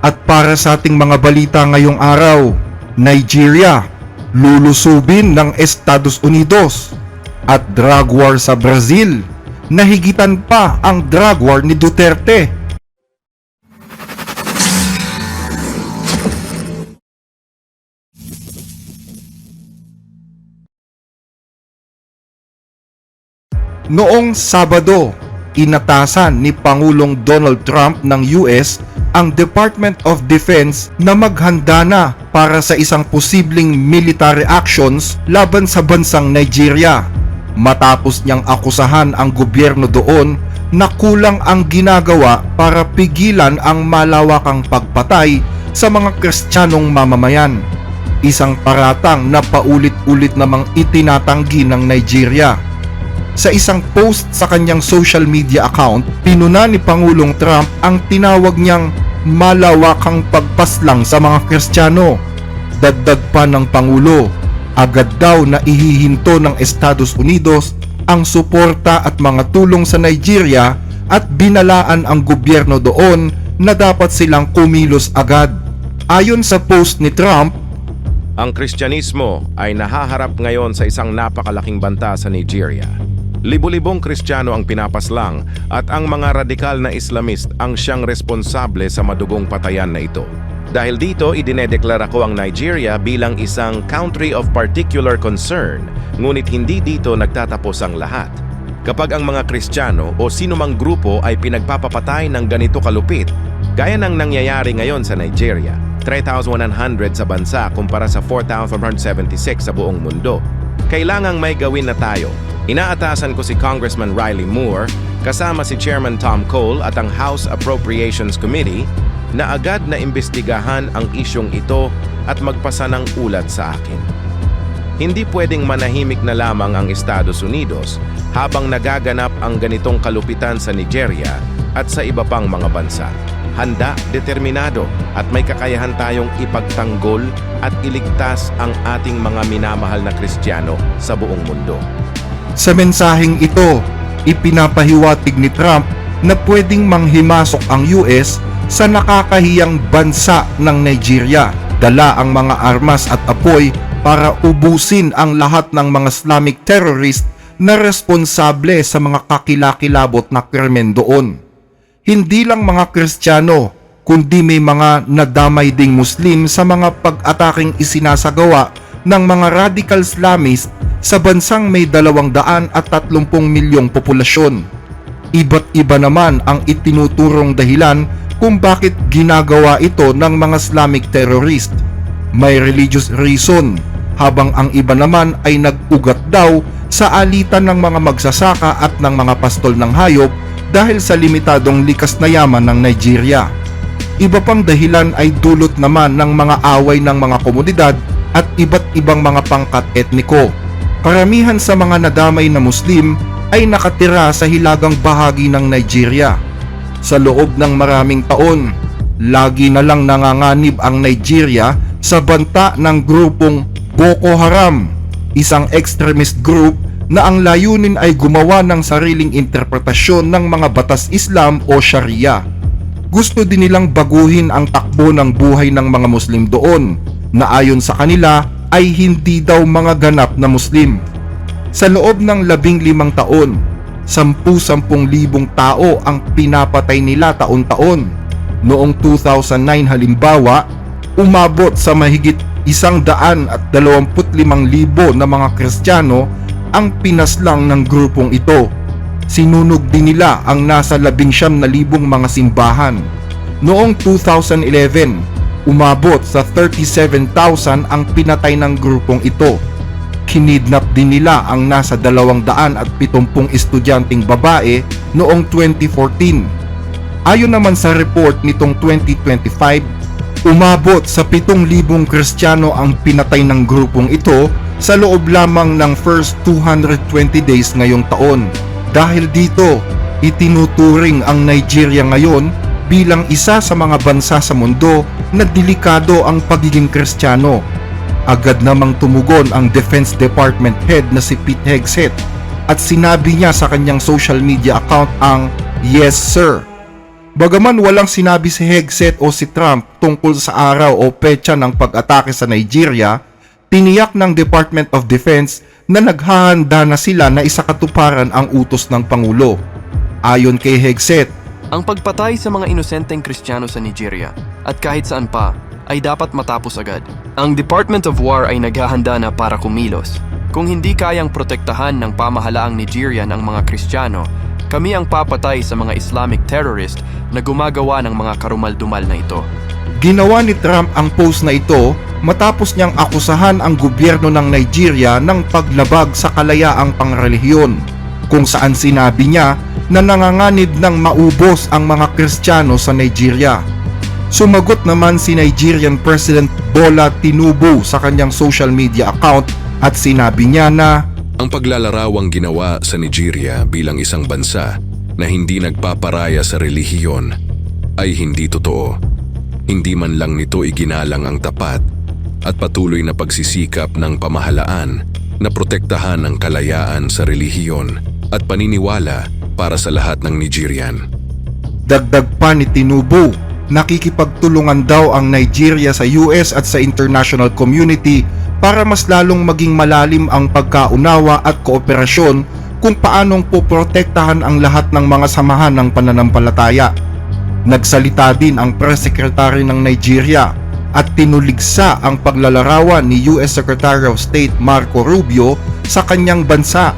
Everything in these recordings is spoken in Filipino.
At para sa ating mga balita ngayong araw, Nigeria, lulusubin ng Estados Unidos at drug war sa Brazil, nahigitan pa ang drug war ni Duterte. Noong Sabado, inatasan ni Pangulong Donald Trump ng US ang Department of Defense na maghanda na para sa isang posibleng military actions laban sa bansang Nigeria. Matapos niyang akusahan ang gobyerno doon na kulang ang ginagawa para pigilan ang malawakang pagpatay sa mga kristyanong mamamayan. Isang paratang na paulit-ulit namang itinatanggi ng Nigeria. Sa isang post sa kanyang social media account, pinuna ni Pangulong Trump ang tinawag niyang malawakang pagpaslang sa mga Kristiyano. Dagdag pa ng Pangulo, agad daw na ihihinto ng Estados Unidos ang suporta at mga tulong sa Nigeria at binalaan ang gobyerno doon na dapat silang kumilos agad. Ayon sa post ni Trump, Ang Kristyanismo ay nahaharap ngayon sa isang napakalaking banta sa Nigeria. Libo-libong Kristiyano ang pinapaslang at ang mga radikal na Islamist ang siyang responsable sa madugong patayan na ito. Dahil dito, idinedeklara ko ang Nigeria bilang isang country of particular concern, ngunit hindi dito nagtatapos ang lahat. Kapag ang mga Kristiyano o sinumang grupo ay pinagpapapatay ng ganito kalupit, gaya ng nangyayari ngayon sa Nigeria, 3,100 sa bansa kumpara sa 4,476 sa buong mundo. Kailangang may gawin na tayo. Inaatasan ko si Congressman Riley Moore, kasama si Chairman Tom Cole at ang House Appropriations Committee na agad na imbestigahan ang isyong ito at magpasa ng ulat sa akin. Hindi pwedeng manahimik na lamang ang Estados Unidos habang nagaganap ang ganitong kalupitan sa Nigeria at sa iba pang mga bansa. Handa, determinado at may kakayahan tayong ipagtanggol at iligtas ang ating mga minamahal na Kristiyano sa buong mundo. Sa mensaheng ito, ipinapahiwatig ni Trump na pwedeng manghimasok ang US sa nakakahiyang bansa ng Nigeria. Dala ang mga armas at apoy para ubusin ang lahat ng mga Islamic terrorist na responsable sa mga kakilakilabot na krimen doon. Hindi lang mga Kristiyano, kundi may mga nadamay ding Muslim sa mga pag-ataking isinasagawa ng mga radical Islamist sa bansang may 230 milyong populasyon. Iba't iba naman ang itinuturong dahilan kung bakit ginagawa ito ng mga Islamic terrorist. May religious reason, habang ang iba naman ay nag-ugat daw sa alitan ng mga magsasaka at ng mga pastol ng hayop dahil sa limitadong likas na yaman ng Nigeria. Iba pang dahilan ay dulot naman ng mga away ng mga komunidad at iba't ibang mga pangkat etniko. Karamihan sa mga nadamay na Muslim ay nakatira sa hilagang bahagi ng Nigeria. Sa loob ng maraming taon, lagi na lang nanganganib ang Nigeria sa banta ng grupong Boko Haram, isang extremist group na ang layunin ay gumawa ng sariling interpretasyon ng mga batas Islam o Sharia. Gusto din nilang baguhin ang takbo ng buhay ng mga Muslim doon na ayon sa kanila ay hindi daw mga ganap na Muslim. Sa loob ng labing limang taon, sampu-sampung libong tao ang pinapatay nila taon-taon. Noong 2009 halimbawa, umabot sa mahigit isang daan at dalawamput limang libo na mga Kristiyano ang pinaslang ng grupong ito. Sinunog din nila ang nasa labing siyam na libong mga simbahan. Noong 2011, umabot sa 37,000 ang pinatay ng grupong ito. Kinidnap din nila ang nasa 270 estudyanteng babae noong 2014. Ayon naman sa report nitong 2025, umabot sa 7,000 Kristiyano ang pinatay ng grupong ito sa loob lamang ng first 220 days ngayong taon. Dahil dito, itinuturing ang Nigeria ngayon bilang isa sa mga bansa sa mundo na delikado ang pagiging Kristiyano. Agad namang tumugon ang Defense Department head na si Pete Hegseth at sinabi niya sa kanyang social media account ang Yes Sir. Bagaman walang sinabi si Hegseth o si Trump tungkol sa araw o petsa ng pag-atake sa Nigeria, tiniyak ng Department of Defense na naghahanda na sila na isakatuparan ang utos ng Pangulo. Ayon kay Hegseth, Ang pagpatay sa mga inosenteng Kristiyano sa Nigeria at kahit saan pa ay dapat matapos agad. Ang Department of War ay naghahanda na para kumilos. Kung hindi kayang protektahan ng pamahalaang Nigerian ang mga Kristiyano, kami ang papatay sa mga Islamic terrorist na gumagawa ng mga karumaldumal na ito. Ginawa ni Trump ang post na ito matapos niyang akusahan ang gobyerno ng Nigeria ng paglabag sa kalayaang pangrelihiyon kung saan sinabi niya na nanganganib ng maubos ang mga Kristiyano sa Nigeria. Sumagot naman si Nigerian President Bola Tinubu sa kanyang social media account at sinabi niya na Ang paglalarawang ginawa sa Nigeria bilang isang bansa na hindi nagpaparaya sa relihiyon ay hindi totoo. Hindi man lang nito iginalang ang tapat at patuloy na pagsisikap ng pamahalaan na protektahan ang kalayaan sa relihiyon at paniniwala para sa lahat ng Nigerian. Dagdag pa ni Tinubu, nakikipagtulungan daw ang Nigeria sa US at sa international community para mas lalong maging malalim ang pagkaunawa at kooperasyon kung paanong poprotektahan ang lahat ng mga samahan ng pananampalataya. Nagsalita din ang Press Secretary ng Nigeria at tinuligsa ang paglalarawan ni US Secretary of State Marco Rubio sa kanyang bansa.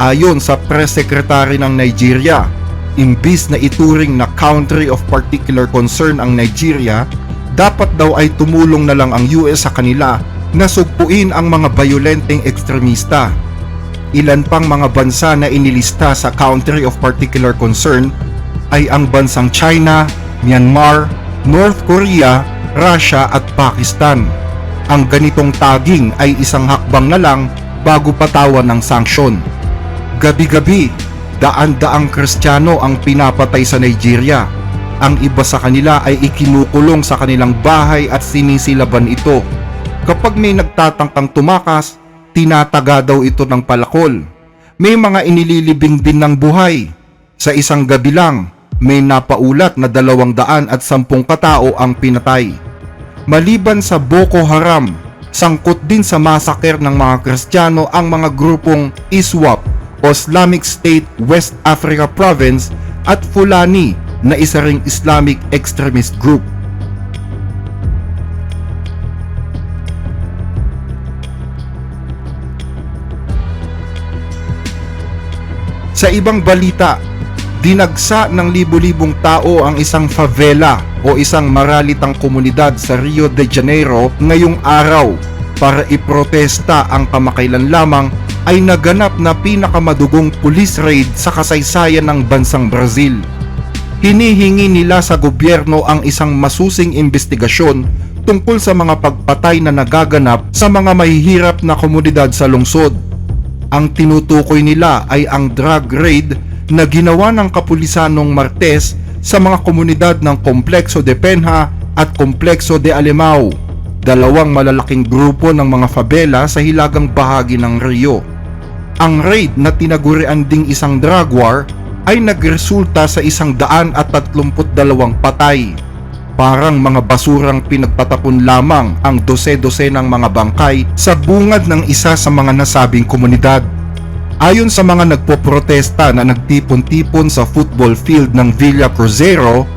Ayon sa Press Secretary ng Nigeria, imbis na ituring na country of particular concern ang Nigeria, dapat daw ay tumulong na lang ang US sa kanila na sugpuin ang mga bayolenteng ekstremista. Ilan pang mga bansa na inilista sa country of particular concern ay ang bansang China, Myanmar, North Korea, Russia at Pakistan. Ang ganitong taging ay isang hakbang na lang bago patawan ng sanksyon. Gabi-gabi, daan-daang Kristiyano ang pinapatay sa Nigeria. Ang iba sa kanila ay ikinukulong sa kanilang bahay at sinisilaban ito. Kapag may nagtatangkang tumakas, tinataga daw ito ng palakol. May mga inililibing din ng buhay. Sa isang gabi lang, may napaulat na dalawang daan at sampung katao ang pinatay. Maliban sa Boko Haram, sangkot din sa masaker ng mga Kristiyano ang mga grupong ISWAP o Islamic State West Africa Province at Fulani na isa ring Islamic extremist group. Sa ibang balita, dinagsa ng libu-libong tao ang isang favela o isang maralitang komunidad sa Rio de Janeiro ngayong araw para iprotesta ang kamakailan lamang ay naganap na pinakamadugong police raid sa kasaysayan ng bansang Brazil. Hinihingi nila sa gobyerno ang isang masusing investigasyon tungkol sa mga pagpatay na nagaganap sa mga mahihirap na komunidad sa lungsod. Ang tinutukoy nila ay ang drug raid na ginawa ng kapulisan noong Martes sa mga komunidad ng Komplekso de Penha at Komplekso de Alemao, dalawang malalaking grupo ng mga favela sa hilagang bahagi ng Rio. Ang raid na tinagurian ding isang drug war ay nagresulta sa isang daan at tatlumput dalawang patay. Parang mga basurang pinagtatapon lamang ang dose-dose ng mga bangkay sa bungad ng isa sa mga nasabing komunidad. Ayon sa mga nagpoprotesta na nagtipon-tipon sa football field ng Villa Cruzeiro,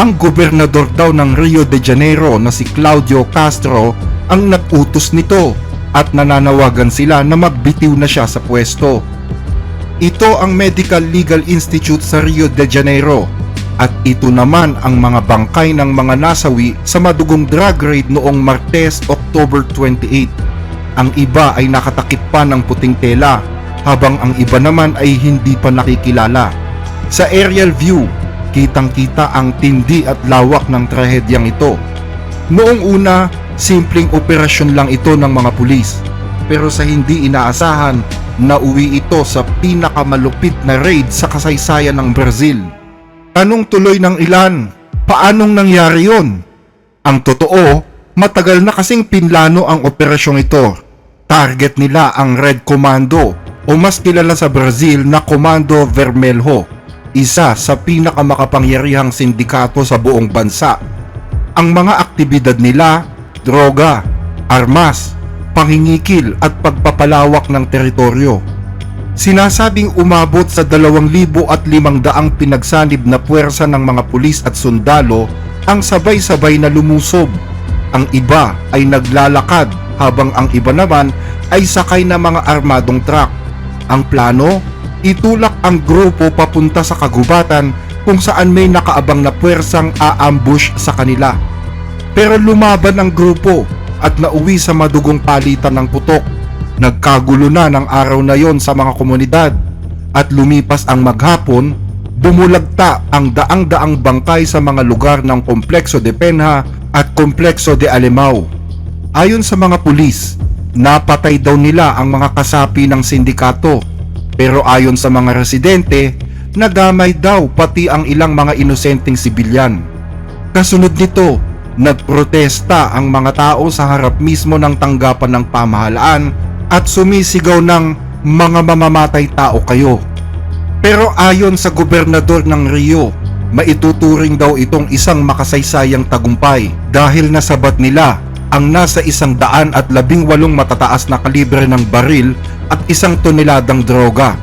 ang gobernador daw ng Rio de Janeiro na si Claudio Castro ang nag-utos nito at nananawagan sila na magbitiw na siya sa pwesto. Ito ang Medical Legal Institute sa Rio de Janeiro at ito naman ang mga bangkay ng mga nasawi sa madugong drug raid noong Martes, October 28. Ang iba ay nakatakip pa ng puting tela habang ang iba naman ay hindi pa nakikilala. Sa aerial view, kitang-kita ang tindi at lawak ng trahedyang ito. Noong una, simpleng operasyon lang ito ng mga pulis. Pero sa hindi inaasahan, nauwi ito sa pinakamalupit na raid sa kasaysayan ng Brazil. Tanong tuloy ng ilan, paanong nangyari yon? Ang totoo, matagal na kasing pinlano ang operasyong ito. Target nila ang Red Commando o mas kilala sa Brazil na Comando Vermelho. isa sa pinakamakapangyarihang sindikato sa buong bansa. Ang mga aktibidad nila, droga, armas, pangingikil at pagpapalawak ng teritoryo. Sinasabing umabot sa 2,500 pinagsanib na puwersa ng mga pulis at sundalo ang sabay-sabay na lumusob. Ang iba ay naglalakad habang ang iba naman ay sakay na mga armadong truck. Ang plano, itulak ang grupo papunta sa kagubatan kung saan may nakaabang na puwersang aambush sa kanila. Pero lumaban ang grupo at nauwi sa madugong palitan ng putok. Nagkagulo na ng araw na yon sa mga komunidad at lumipas ang maghapon, bumulagta ang daang-daang bangkay sa mga lugar ng Komplekso de Penha at Komplekso de Alemao. Ayon sa mga pulis, napatay daw nila ang mga kasapi ng sindikato. Pero ayon sa mga residente, nagamay daw pati ang ilang mga inosenteng sibilyan. Kasunod nito, nagprotesta ang mga tao sa harap mismo ng tanggapan ng pamahalaan at sumisigaw ng mga mamamatay tao kayo. Pero ayon sa gobernador ng Rio, maituturing daw itong isang makasaysayang tagumpay dahil nasabat nila ang nasa isang daan at labing walong matataas na kalibre ng baril at isang toneladang droga.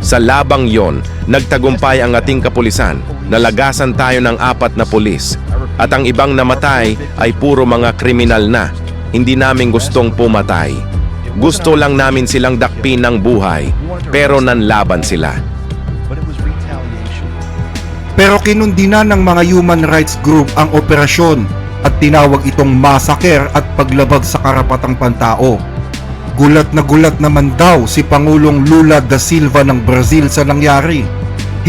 Sa labang yon, nagtagumpay ang ating kapulisan. Nalagasan tayo ng apat na pulis. At ang ibang namatay ay puro mga kriminal na. Hindi namin gustong pumatay. Gusto lang namin silang dakpin ng buhay, pero nanlaban sila. Pero kinundina ng mga human rights group ang operasyon at tinawag itong massacre at paglabag sa karapatang pantao. Gulat na gulat naman daw si Pangulong Lula da Silva ng Brazil sa nangyari.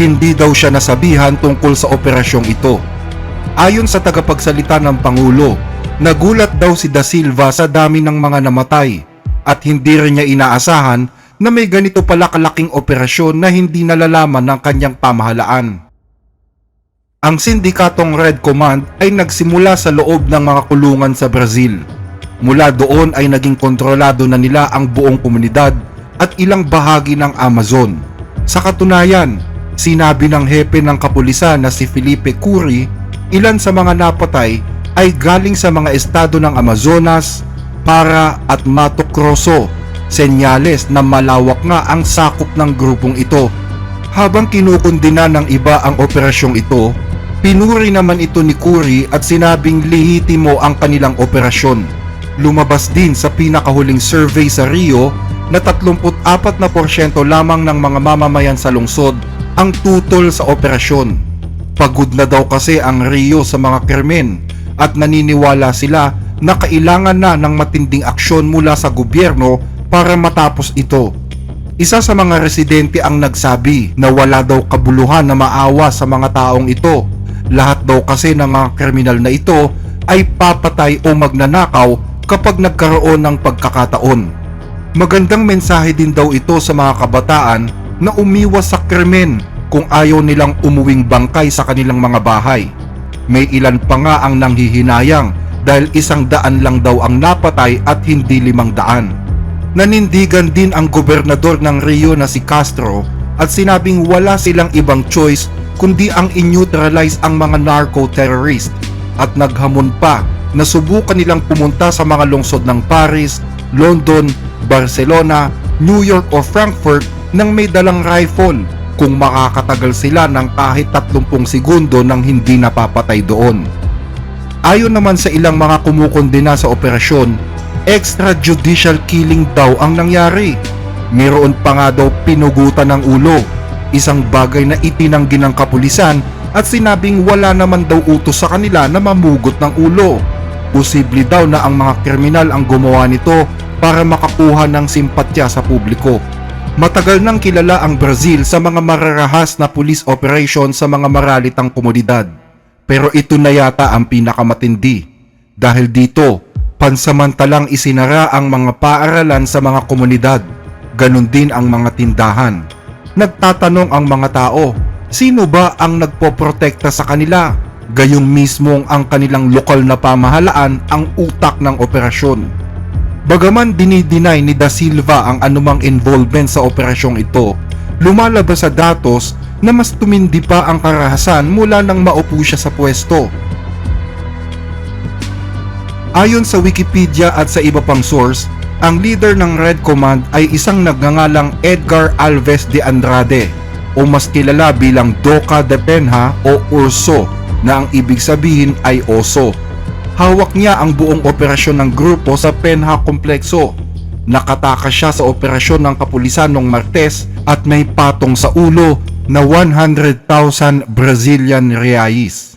Hindi daw siya nasabihan tungkol sa operasyong ito. Ayon sa tagapagsalita ng Pangulo, nagulat daw si da Silva sa dami ng mga namatay at hindi rin niya inaasahan na may ganito pala kalaking operasyon na hindi nalalaman ng kanyang pamahalaan. Ang sindikatong Red Command ay nagsimula sa loob ng mga kulungan sa Brazil. Mula doon ay naging kontrolado na nila ang buong komunidad at ilang bahagi ng Amazon. Sa katunayan, sinabi ng hepe ng kapulisan na si Felipe Curi, ilan sa mga napatay ay galing sa mga estado ng Amazonas, Para at Mato Grosso, senyales na malawak nga ang sakop ng grupong ito. Habang kinukundina ng iba ang operasyong ito, pinuri naman ito ni Curry at sinabing lehitimo ang kanilang operasyon. Lumabas din sa pinakahuling survey sa Rio na 34% lamang ng mga mamamayan sa lungsod ang tutol sa operasyon. Pagod na daw kasi ang Rio sa mga krimen at naniniwala sila na kailangan na ng matinding aksyon mula sa gobyerno para matapos ito. Isa sa mga residente ang nagsabi na wala daw kabuluhan na maawa sa mga taong ito. Lahat daw kasi ng mga kriminal na ito ay papatay o magnanakaw kapag nagkaroon ng pagkakataon. Magandang mensahe din daw ito sa mga kabataan na umiwas sa krimen kung ayaw nilang umuwing bangkay sa kanilang mga bahay. May ilan pa nga ang nanghihinayang dahil isang daan lang daw ang napatay at hindi limang daan. Nanindigan din ang gobernador ng Rio na si Castro at sinabing wala silang ibang choice kundi ang in-neutralize ang mga narco-terrorist at naghamon pa na subukan nilang pumunta sa mga lungsod ng Paris, London, Barcelona, New York o Frankfurt nang may dalang rifle kung makakatagal sila ng kahit 30 segundo nang hindi napapatay doon. Ayon naman sa ilang mga kumukondena sa operasyon, extrajudicial killing daw ang nangyari. Meron pa nga daw pinugutan ng ulo, isang bagay na itinanggi ng kapulisan at sinabing wala naman daw utos sa kanila na mamugot ng ulo. Posible daw na ang mga kriminal ang gumawa nito para makakuha ng simpatya sa publiko. Matagal nang kilala ang Brazil sa mga mararahas na police operation sa mga maralitang komunidad. Pero ito na yata ang pinakamatindi. Dahil dito, pansamantalang isinara ang mga paaralan sa mga komunidad. Ganon din ang mga tindahan. Nagtatanong ang mga tao, sino ba ang nagpoprotekta sa kanila? Gayong mismong ang kanilang lokal na pamahalaan ang utak ng operasyon. Bagaman dinideny ni Da Silva ang anumang involvement sa operasyong ito, lumalabas sa datos na mas tumindi pa ang karahasan mula nang maupo siya sa pwesto. Ayon sa Wikipedia at sa iba pang source, ang leader ng Red Command ay isang nagngangalang Edgar Alves de Andrade o mas kilala bilang Doca de Penha o Urso na ang ibig sabihin ay oso. Hawak niya ang buong operasyon ng grupo sa Penha Komplekso. Nakatakas siya sa operasyon ng kapulisan noong Martes at may patong sa ulo na 100,000 Brazilian reais.